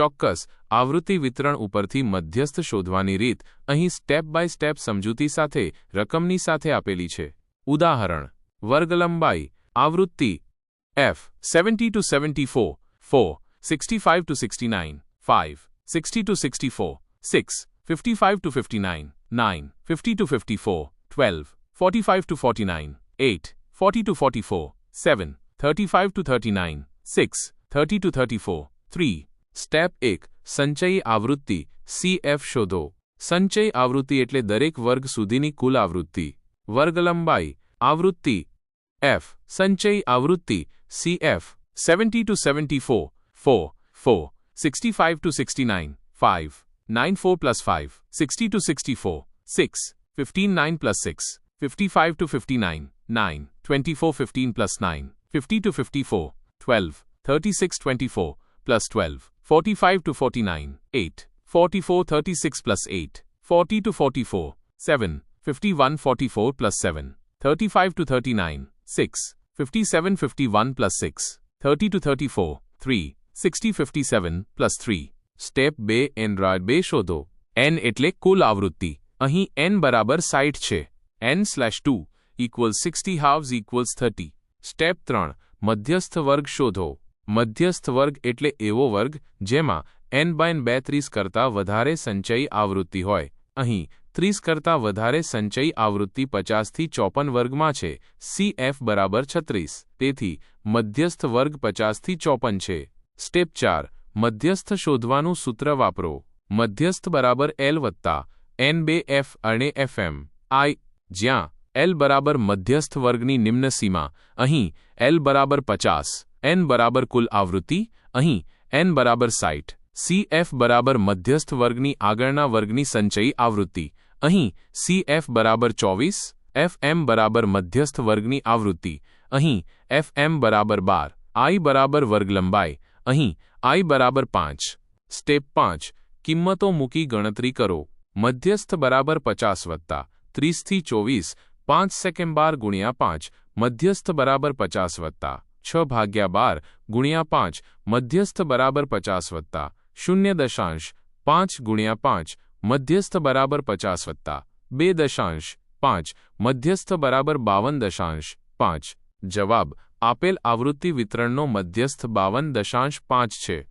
ચોક્કસ આવૃત્તિ વિતરણ ઉપરથી મધ્યસ્થ શોધવાની રીત અહીં સ્ટેપ બાય સ્ટેપ સમજૂતી સાથે, રકમની સાથે આપેલી છે. ઉદાહરણ વર્ગ લંબાઈ આવૃત્તિ F seventy two seventy four four sixty five two sixty nine five sixty two sixty four six fifty five two fifty nine nine fifty two fifty four twelve forty five two forty nine eight forty two forty four seven thirty five two thirty nine six thirty two thirty four three step એક, સંચયી આવૃત્તિ CF શોધો. સંચય આવૃત્તિ એટલે દરેક વર્ગ સુધીની કુલ આવૃત્તિ. વર્ગ લંબાઈ આવૃત્તિ એફ સંચય આવૃત્તિ CF seventy two seventy four four four sixty five two sixty nine five nine four plus five sixty two sixty four six fifteen nine plus six fifty five two fifty nine nine twenty four fifteen plus nine fifty two fifty four twelve thirty six twenty four plus 12, 45 to 49, 8, 44 36 plus 8, 40 to 44, 7, 51 44 plus 7, 35 to 39, 6, 57 51 plus 6, 30 to 34, 3, 60 57 plus 3. Step બે Android બે શોધો N એટલે કુલ આવૃત્તિ અહીં N બરાબર સાઠ છે N slash two equals sixty halves equals thirty step ત્રણ મધ્યસ્થ વર્ગ શોધો મધ્યસ્થ વર્ગ એટલે એવો વર્ગ જેમાં એન બાયન બે ત્રીસ કરતાં વધારે સંચયી આવૃત્તિ હોય. અહીં ત્રીસ કરતાં વધારે સંચયી આવૃત્તિ પચાસથી ચોપન વર્ગમાં છે. સી એફ બરાબર છત્રીસ. તેથી મધ્યસ્થ વર્ગ પચાસથી ચોપન છે. સ્ટેપ ચાર. મધ્યસ્થ શોધવાનું સૂત્ર વાપરો. મધ્યસ્થ બરાબર એલ વત્તા એન બે એફ અને એફએમ આઈ જ્યાં એલ બરાબર મધ્યસ્થ વર્ગની નિમ્ન સીમા. અહીં એલ બરાબર પચાસ. એન બરાબર કુલ આવૃત્તિ, અહીં એન બરાબર સાઇટ સી એફ બરાબર મધ્યસ્થ વર્ગની આગળના વર્ગની સંચયી આવૃત્તિ. અહીં સી એફ બરાબર ચોવીસ એફ એમ બરાબર મધ્યસ્થ વર્ગની આવૃત્તિ. અહીં એફ એમ બરાબર બાર આઈ બરાબર વર્ગ લંબાઈ અહીં આઈ બરાબર પાંચ. સ્ટેપ પાંચ, કિંમતો મૂકી ગણતરી કરો. મધ્યસ્થ બરાબર પચાસ વત્તા ત્રીસથી ચોવીસ, પાંચ સેકન્ડ બાર ગુણ્યા પાંચ. મધ્યસ્થ બરાબર પચાસ વત્તા છ ભાગ્યા બાર ગુણ્યા પાંચ, મધ્યસ્થ બરાબર પચાસ વત્તા, શૂન્ય દશાંશ, પાંચ ગુણ્યા પાંચ, મધ્યસ્થ બરાબર પચાસ વત્તા, બે દશાંશ, પાંચ, મધ્યસ્થ બરાબર બાવન દશાંશ, પાંચ. જવાબ, આપેલ આવૃત્તિ વિતરણનો મધ્યસ્થ બાવન દશાંશ પાંચ છે.